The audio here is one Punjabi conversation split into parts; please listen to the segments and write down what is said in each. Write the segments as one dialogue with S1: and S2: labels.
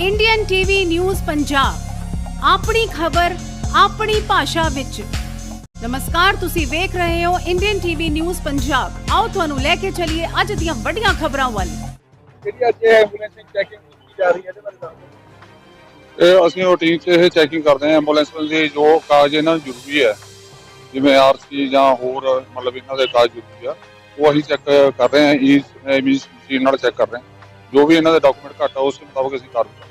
S1: ਇੰਡੀਅਨ ਟੀਵੀ ਨਿਊਜ਼ ਪੰਜਾਬ ਆਪਣੀ ਖਬਰ ਆਪਣੀ ਭਾਸ਼ਾ ਵਿੱਚ। ਨਮਸਕਾਰ ਤੁਸੀਂ ਵੇਖ ਰਹੇ ਹੋ ਇੰਡੀਅਨ ਟੀਵੀ ਨਿਊਜ਼ ਪੰਜਾਬ ਆਓ ਤੁਹਾਨੂੰ ਲੈ ਕੇ ਚੱਲੀਏ ਅੱਜ ਦੀਆਂ ਵੱਡੀਆਂ ਖਬਰਾਂ ਵੱਲ।
S2: ਜਿਹੜੀ ਅੱਜ ਐਂਬੂਲੈਂਸ ਦੀ ਚੈਕਿੰਗ ਕੀਤੀ ਜਾ ਰਹੀ ਹੈ ਇਹਦੇ ਬਾਰੇ ਦੱਸੋ
S3: ਇਹ ਅਸੀਂ ਰੂਟੀਨ 'ਚ ਇਹ ਚੈਕਿੰਗ ਕਰਦੇ ਹਾਂ ਐਂਬੂਲੈਂਸ ਦੇ ਜੋ ਕਾਗਜ਼ ਇਹਨਾਂ ਨੂੰ ਜ਼ਰੂਰੀ ਹੈ। ਜਿਵੇਂ ਆਰਸੀ ਜਾਂ ਹੋਰ ਮਤਲਬ ਇਹਨਾਂ ਦੇ ਕਾਗਜ਼ ਜ਼ਰੂਰੀ ਆ ਉਹ ਅਸੀਂ ਚੈੱਕ ਕਰ ਰਹੇ ਹਾਂ ਈ ਐਮਿਸ ਮਸ਼ੀਨ ਨਾਲ ਚੈੱਕ ਕਰ ਰਹੇ ਹਾਂ। ਜੋ ਵੀ ਇਹਨਾਂ ਦੇ ਡਾਕੂਮੈਂਟ ਘੱਟ ਆ ਉਸ ਮੁਤਾਬਕ ਅਸੀਂ ਕਾਰਵਾਈ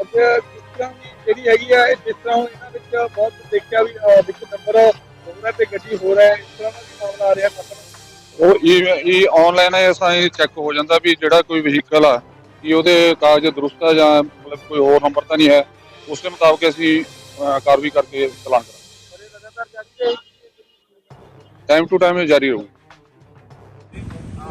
S2: ਅੱਜ ਕਿਸ ਤਰ੍ਹਾਂ ਦੀ ਜਿਹੜੀ ਹੈਗੀ ਆ ਇਹ ਜਿਸ ਤਰ੍ਹਾਂ ਹੁਣ ਇਹਨਾਂ ਵਿੱਚ ਬਹੁਤ ਦੇਖਿਆ ਵੀ ਅਹ, ਵਿੱਚ ਨੰਬਰ ਹੋ ਰਿਹਾ ਤੇ ਗੱਡੀ ਹੋ ਰਿਹਾ ਹੈ, ਇਸ ਤਰ੍ਹਾਂ ਦਾ ਵੀ ਮਾਮਲਾ ਆ ਰਿਹਾ ਖਤਮ
S3: ਉਹ ਈ ਈ ਆਨਲਾਈਨ ਹੈ ਸਾਈ ਚੈੱਕ ਹੋ ਜਾਂਦਾ ਵੀ ਜਿਹੜਾ ਕੋਈ ਵਹੀਕਲ ਆ ਕਿ ਉਹਦੇ ਕਾਗਜ਼ ਦਰੁਸਤ ਆ ਜਾਂ ਮਤਲਬ ਕੋਈ ਹੋਰ ਨੰਬਰ ਤਾਂ ਨਹੀਂ ਹੈ ਉਸ ਦੇ ਮੁਤਾਬਕ ਅਸੀਂ ਅਹ, ਕਾਰਵਾਈ ਕਰਕੇ ਚਲਾਨ ਕਰਾਂਗੇ।
S2: ਪਰ ਇਹ ਲਗਾਤਾਰ ਜਾਰੀ ਰਹੇਗੀ।
S3: ਟਾਈਮ ਟੂ ਟਾਈਮ ਇਹ ਜਾਰੀ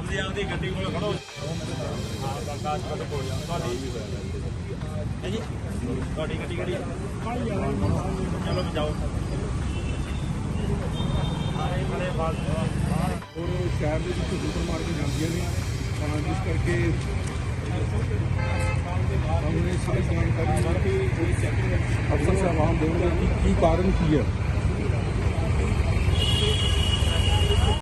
S4: ਆਪਦੀ ਆਪਦੀ ਗੱਡੀ ਕੋਲ ਖੜੋ। ਹਾਂ ਪ੍ਰਕਾਸ਼ ਪਤ ਹੋ ਜਾ ਤੁਹਾਡੀ ਜੀ, ਤੁਹਾਡੀ ਗੱਡੀ ਕਿਹੜੀ ਚਲੋ ਜਾਓ ਸਾਰੇ ਖੜੇ ਬਾਲ
S5: ਔਰ ਸ਼ਹਿਰ ਦੇ ਵਿੱਚ ਸੁਪਰ ਮਾਰਕੀਟ ਜਾਂਦੀਆਂ ਨੇ। ਤਾਂ ਜਿਸ ਕਰਕੇ ਹਮਨੇ ਸਾਰੀ ਜਾਣਕਾਰੀ ਅਫਸਰ ਸਾਹਿਬਾਨ ਦੇਣਗੇ ਕਿ ਕੀ ਕਾਰਨ ਕੀ ਹੈ?